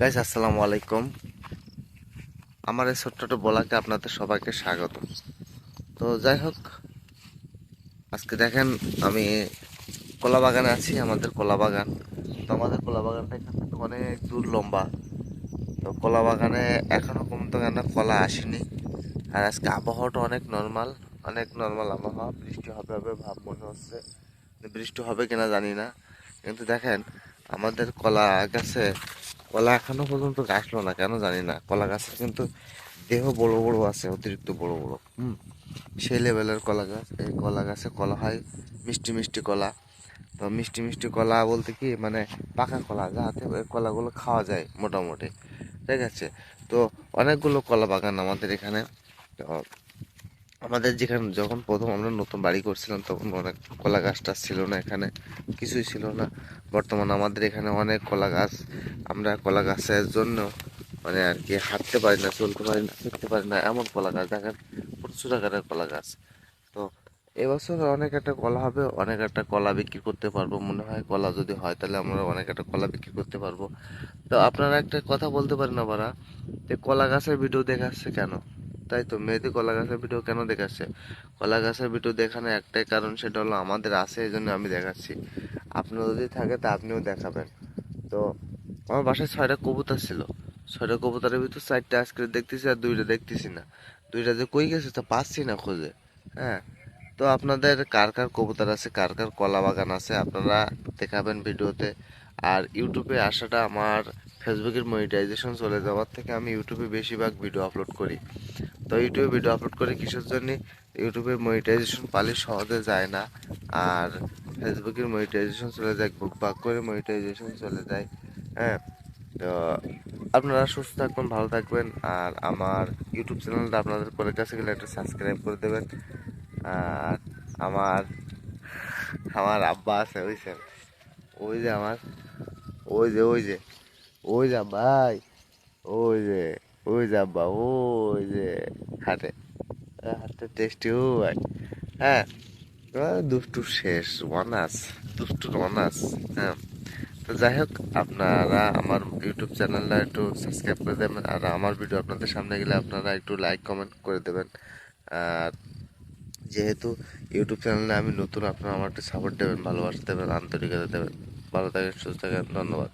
Guys আসসালামু আলাইকুম। আমার এই ছোট্ট বলাকে আপনাদের সবাইকে স্বাগত। তো যাই হোক, আজকে দেখেন, আমি কলা বাগানে আছি, আমাদের কলা বাগান তো আমাদের কলা বাগানটা এখান থেকে অনেক দূর লম্বা। তো কলা বাগানে এখনও পর্যন্ত কেন কলা আসেনি। আর আজকে আবহাওয়াটা অনেক নর্মাল অনেক নর্মাল আবহাওয়া। বৃষ্টি হবে হবে, ভাব মনে হচ্ছে। বৃষ্টি হবে কিনা জানি না। কিন্তু দেখেন, আমাদের কলা গাছে কলা এখনও পর্যন্ত গাছলো না, কেন জানি না। কলা গাছের কিন্তু দেহ বড় বড় আছে, অতিরিক্ত বড় বড়। হুম? সেই লেভেলের কলা গাছ, এই কলা গাছে কলা হয়, মিষ্টি মিষ্টি কলা। তো মিষ্টি মিষ্টি কলা বলতে কি মানে পাকা কলা যাতে ওই কলাগুলো খাওয়া যায় মোটামুটি। ঠিক আছে? তো অনেকগুলো কলা বাগান আমাদের এখানে। তো আমাদের যেখানে যখন প্রথম আমরা নতুন বাড়ি করছিলাম, তখন অনেক কলা গাছটা ছিল না এখানে, কিছুই ছিল না। বর্তমানে আমাদের এখানে অনেক কলা গাছ, আমরা কলা গাছের জন্য মানে আর কি হাঁটতে পারি না, চলতে পারি না, ফিরতে পারি না, এমন কলা গাছ, দেখেন, প্রচুর আকারের কলা গাছ। তো এবছর অনেক একটা কলা হবে, অনেক একটা কলা বিক্রি করতে পারব, মনে হয় কলা যদি হয় তাহলে আমরা অনেক একটা কলা বিক্রি করতে পারব। তো আপনারা একটা কথা বলতে পারেন আবার যে কলা গাছের ভিডিও দেখাচ্ছে কেন? তাই তো মেয়েদের কলা গাছের ভিডিও কেন দেখাচ্ছে? কলা গাছের ভিডিও দেখানোর একটাই কারণ সেটা হলো আমাদের আছে এই জন্য আমি দেখাচ্ছি। আপনার যদি থাকে তা আপনিও দেখাবেন। তো, আমার বাসায় ছয়টা কবুতর ছিল। ছয়টা কবুতরের ভিতর চারটা আজকে দেখতেছি আর দুইটা দেখতেছি না। দুইটা যে কই গেছে তা পাচ্ছি না খুঁজে হ্যাঁ? তো আপনাদের কার কার কবুতর আছে, কার কার কলা বাগান আছে, আপনারা দেখাবেন ভিডিওতে। আর ইউটিউবে আসাটা আমার ফেসবুকের মনিটাইজেশন চলে যাওয়ার থেকে আমি ইউটিউবে বেশিরভাগ ভিডিও আপলোড করি। তো ইউটিউবে ভিডিও আপলোড করে কিসের জন্য? ইউটিউবে মনিটাইজেশন পালে সহজে যায় না। আর ফেসবুকের মনিটাইজেশন চলে যায় বুক বাক করে মনিটাইজেশন চলে যায় হ্যাঁ? তো আপনারা সুস্থ থাকবেন ভালো থাকবেন। আর আমার ইউটিউব চ্যানেলটা আপনাদের করে কাছে গেলে একটা সাবস্ক্রাইব করে দেবেন। আর আমার আমার আব্বা আছে, বুঝছেন? ওই যে আমার, ওই যে ওই যে ওই যে, ভাই, ওই যে। ওই যে আব্বা, ওই যে হাটে। হাটে টেস্টি হ্যাঁ এবার দুষ্টু শেষ ওয়ানাস দুষ্টুর ওয়ানাস হ্যাঁ। তো যাই হোক, আপনারা আমার ইউটিউব চ্যানেলটা একটু সাবস্ক্রাইব করে দেবেন, আর আমার ভিডিও আপনাদের সামনে গেলে আপনারা একটু লাইক কমেন্ট করে দেবেন। আর যেহেতু ইউটিউব চ্যানেলে আমি নতুন, আপনারা আমার একটু সাপোর্ট দেবেন, ভালোবাসা দেবেন, আন্তরিকতা দেবেন। ভালো থাকেন, সুস্থ থাকেন, ধন্যবাদ।